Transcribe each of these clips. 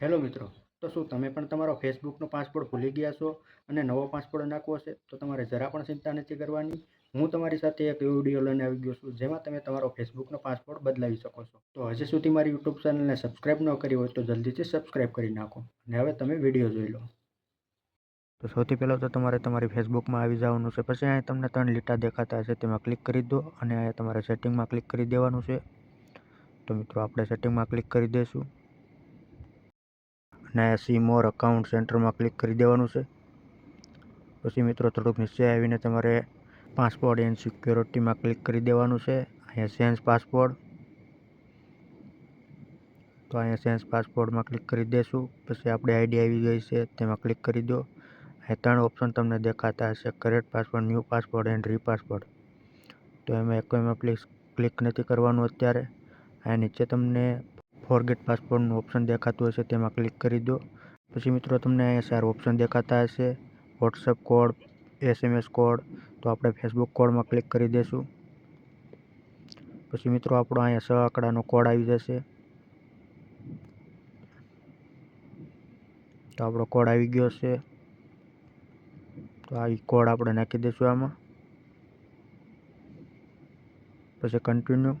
Hello મિત્રો, તો શું તમે પણ તમારો ફેસબુકનો પાસવર્ડ ભૂલી ગયા છો અને નવો પાસવર્ડ નાખવો છે, તો તમારે જરા પણ ચિંતા નથી કરવાની. હું તમારી સાથે એક એવો વીડિયો લઈને આવી ગયો છું, જેમાં તમે તમારો ફેસબુકનો પાસવર્ડ બદલાવી શકો છો. તો હજી સુધી મારી યુટ્યુબ ચેનલને સબસ્ક્રાઇબ ન કરી હોય તો જલ્દીથી સબસ્ક્રાઇબ કરી નાખો અને હવે તમે વીડિયો જોઈ લો. તો સૌથી પહેલાં તો તમારે તમારી ફેસબુકમાં આવી જવાનું છે, પછી અહીંયા તમને ત્રણ લીટા દેખાતા હશે, તેમાં ક્લિક કરી દો અને અહીંયા તમારે સેટિંગમાં ક્લિક કરી દેવાનું છે. તો મિત્રો, આપણે સેટિંગમાં ક્લિક કરી દઈશું. અહીંયા સી મોર અકાઉન્ટ સેન્ટરમાં ક્લિક કરી દેવાનું છે. પછી મિત્રો થોડુંક નીચે આવીને તમારે પાસપોર્ટ એન્ડ સિક્યોરિટીમાં ક્લિક કરી દેવાનું છે. અહીંયા સેન્સ પાસપોર્ટ તો અહીંયા સેન્સ પાસપોર્ટમાં ક્લિક કરી દેશું. પછી આપણે આઈડી આવી ગઈ છે, તેમાં ક્લિક કરી દો. અહીંયા ત્રણ ઓપ્શન તમને દેખાતા હશે correct passport new passport and re passport તો એમાં એકોઈમાં પ્લીઝ ક્લિક નથી કરવાનું અત્યારે. અહીંયા નીચે તમને ફોરગેટ પાસપોર્ટનું ઓપ્શન દેખાતું હશે, તેમાં ક્લિક કરી દો. પછી મિત્રો, તમને અહીંયા ચાર ઓપ્શન દેખાતા હશે. વોટ્સઅપ કોડ, એસએમએસ કોડ, તો આપણે ફેસબુક કોડમાં ક્લિક કરી દઈશું પછી મિત્રો, આપણો અહીંયા છ આંકડાનો કોડ આવી જશે. તો આપણો કોડ આવી ગયો છે. તો આ કોડ આપણે નાખી દઈશું આમાં. પછી કન્ટિન્યુ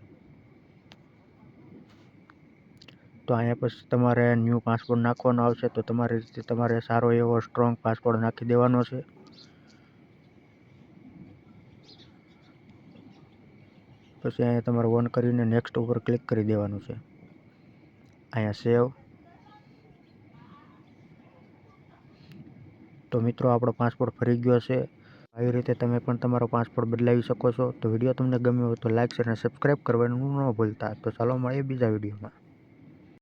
તો અહીંયા પછી તમારે ન્યૂ પાસપોર્ટ નાખવાનો આવશે તો તમારી રીતે તમારે સારો એવો સ્ટ્રોંગ પાસપોર્ટ નાખી દેવાનો છે. પછી અહીંયા તમારે વન કરીને નેક્સ્ટ ઉપર ક્લિક કરી દેવાનું છે. અહીંયા સેવ તો મિત્રો આપણો પાસપોર્ટ ફરી ગયો છે. આવી રીતે તમે પણ તમારો પાસપોર્ટ બદલાવી શકો છો. તો વીડિયો તમને ગમ્યો હોય તો લાઇક શેર અને સબસ્ક્રાઈબ કરવાનું ન ભૂલતા. તો ચાલો મળીએ બીજા વિડીયોમાં